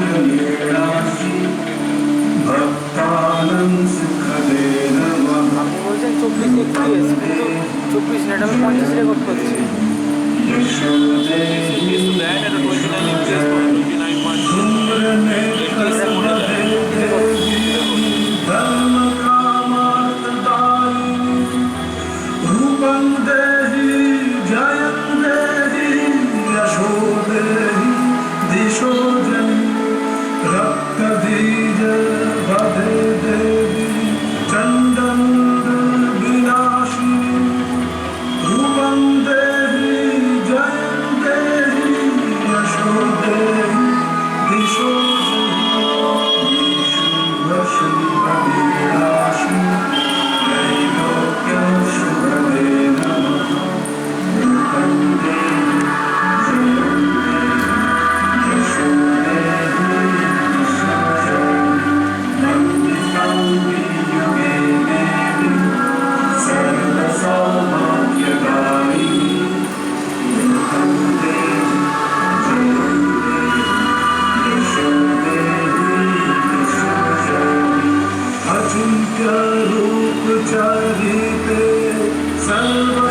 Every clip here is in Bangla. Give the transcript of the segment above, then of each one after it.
महिषासुरगुणेनासि भक्तानं Salva.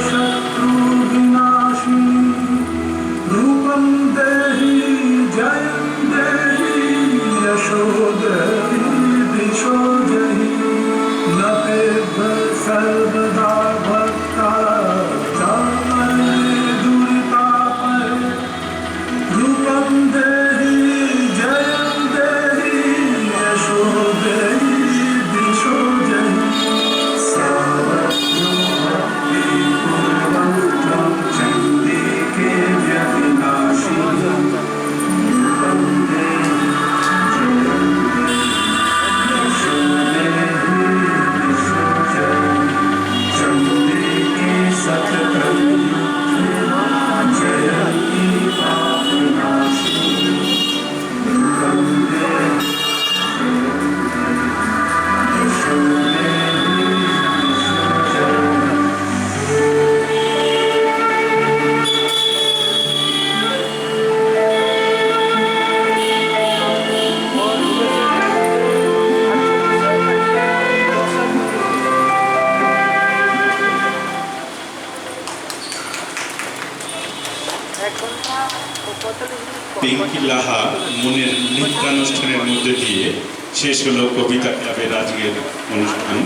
পিঙ্কি লাহা মনের নৃত্যানুষ্ঠানের মধ্যে দিয়ে শেষ হলো কবিতা ক্লাবে রাজগের অনুষ্ঠান।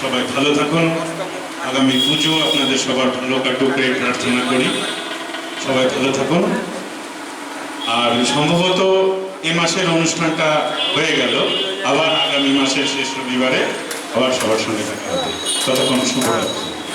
সবাই ভালো থাকুন। আগামী পুজো আপনাদের সবার ভালো কাটুক প্রার্থনা করি। সবাই ভালো থাকুন। আর সম্ভবত এ মাসের অনুষ্ঠানটা হয়ে গেল। আবার আগামী মাসের শেষ রবিবারে আবার সবার সঙ্গে দেখা হবে। ততক্ষণ শুভরাত্রি।